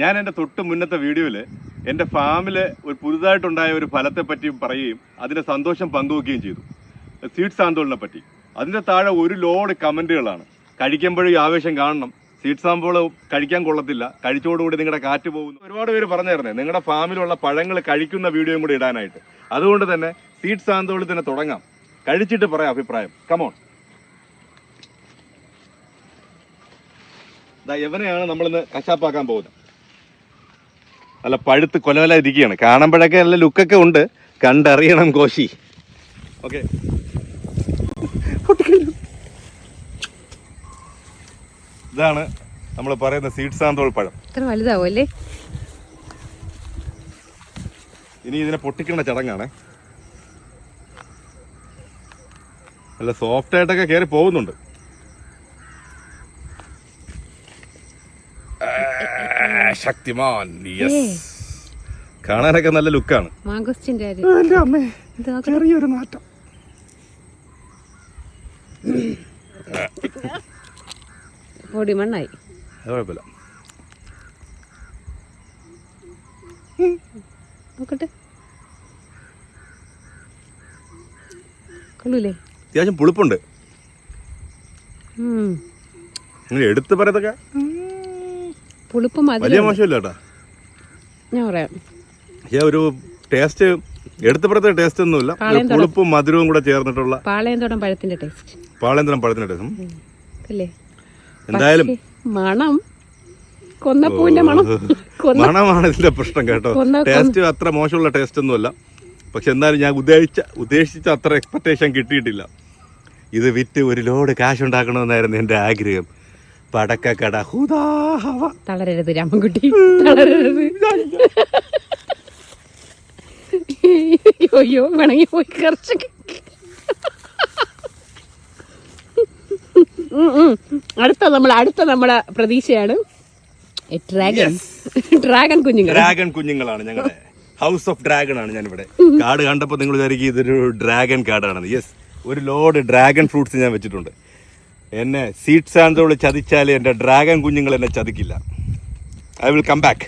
ഞാൻ എന്റെ തൊട്ട് മുന്നത്തെ വീഡിയോയിൽ എന്റെ ഫാമിൽ ഒരു പുതുതായിട്ടുണ്ടായ ഒരു ഫലത്തെ പറ്റിയും പറയുകയും അതിന്റെ സന്തോഷം പങ്കുവെക്കുകയും ചെയ്തു. സീഡ്സ് ആന്തോളിനെ പറ്റി. അതിന്റെ താഴെ ഒരു ലോഡ് കമന്റുകളാണ് കഴിക്കുമ്പോഴും ആവേശം കാണണം. സീഡ്സ് ആകുമ്പോൾ കഴിക്കാൻ കൊള്ളത്തില്ല. കഴിച്ചോടുകൂടി നിങ്ങളുടെ കാറ്റ് പോകുന്നു. ഒരുപാട് പേര് പറഞ്ഞായിരുന്നേ നിങ്ങളുടെ ഫാമിലുള്ള പഴങ്ങൾ കഴിക്കുന്ന വീഡിയോയും കൂടി ഇടാനായിട്ട്. അതുകൊണ്ട് തന്നെ സീഡ്സ് ആന്തോളി തന്നെ തുടങ്ങാം. കഴിച്ചിട്ട് പറയാം അഭിപ്രായം. കമോൺ ദാ എവനെയാണ് നമ്മളിന്ന് കശാപ്പാക്കാൻ പോകുന്നത്? നല്ല പഴുത്ത് കൊലവല ഇരിക്കുകയാണ് കാണുമ്പോഴൊക്കെ നല്ല ലുക്കൊക്കെ ഉണ്ട്. കണ്ടറിയണം കോശി. ഓക്കെ. ഇതാണ് നമ്മൾ പറയുന്ന സീഡ് സാന്തോൾ പഴം ഇത്ര വലുതാവോ അല്ലേ? ഇനി ഇതിനെ പൊട്ടിക്കേണ്ട ചടങ്ങാണ്. നല്ല സോഫ്റ്റ് ആയിട്ടൊക്കെ കയറി പോകുന്നുണ്ട്. ശക്തിമാൻ. യെസ് കാണാനൊക്കെ നല്ല ലുക്കാണ്. ചെറിയൊരു മാറ്റം പൊടി മണ്ണായി അത് കുഴപ്പമില്ല. നോക്കട്ടെ. കൊള്ളൂലേ? അത്യാവശ്യം പുളിപ്പുണ്ട്. എടുത്ത് പറയത്തൊക്കെ? പുളിപ്പ് വലിയ മോശമില്ല കേട്ടാ. ഞാൻ പറയാം. പക്ഷേ ഒരു ടേസ്റ്റ് എടുത്ത് ടേസ്റ്റ് ഒന്നുമില്ല. ഒരു പാളയം തുട- പുളിപ്പും മധുരവും കൂടെ ചേർന്നിട്ടുള്ള പാളയന്തോടം പഴത്തിന്റെ ടേസ്റ്റ് പാളയന്തരം പഴത്തിന്റെ ടേസ്റ്റ് അല്ലേ എന്തായാലും പക്ഷേ, മണം. കൊന്നപ്പൂവിന്റെ മണം. കൊന്ന മണമാണ് ഇതിന്റെ പ്രശ്നം കേട്ടോ. കൊന്ന- ടേസ്റ്റ് അത്ര മോശമുള്ള ടേസ്റ്റ് ഒന്നുമല്ല. പക്ഷെ എന്നാലും ഞാൻ ഉദ്ദേശിച്ച ഉദ്ദേശിച്ച അത്ര എക്സ്പെക്ടേഷൻ കിട്ടിയിട്ടില്ല. ഇത് വിറ്റ് ഒരു ലോഡ് കാശ് ഉണ്ടാക്കണമെന്നായിരുന്നു എന്റെ ആഗ്രഹം. പടക്കക്കട. ഹുദാഹവ തളരരുത് രാമൻകുട്ടി. തളരരുത്. അയ്യോ വേണമെങ്കിൽ പോയി ഉം. അടുത്ത നമ്മൾ അടുത്ത നമ്മുടെ പ്രതീക്ഷയാണ്. ഡ്രാഗൺ. ഡ്രാഗൺ കുഞ്ഞുങ്ങൾ. ഡ്രാഗൺ കുഞ്ഞുങ്ങളാണ് ഞങ്ങളുടെ ഹൗസ് ഓഫ് ഡ്രാഗൺ ആണ് ഞാനിവിടെ കാർഡ് കണ്ടപ്പോൾ നിങ്ങൾ വിചാരിക്കും ഇതൊരു ഡ്രാഗൺ കാടാണ് യെസ് ഒരു ലോഡ് ഡ്രാഗൺ ഫ്രൂട്ട്സ് ഞാൻ വെച്ചിട്ടുണ്ട്. എന്നെ സീറ്റ് സാന്തോൾ ചതിച്ചാൽ എന്റെ ഡ്രാഗൺ കുഞ്ഞുങ്ങൾ എന്നെ ചതിക്കില്ല. I will come back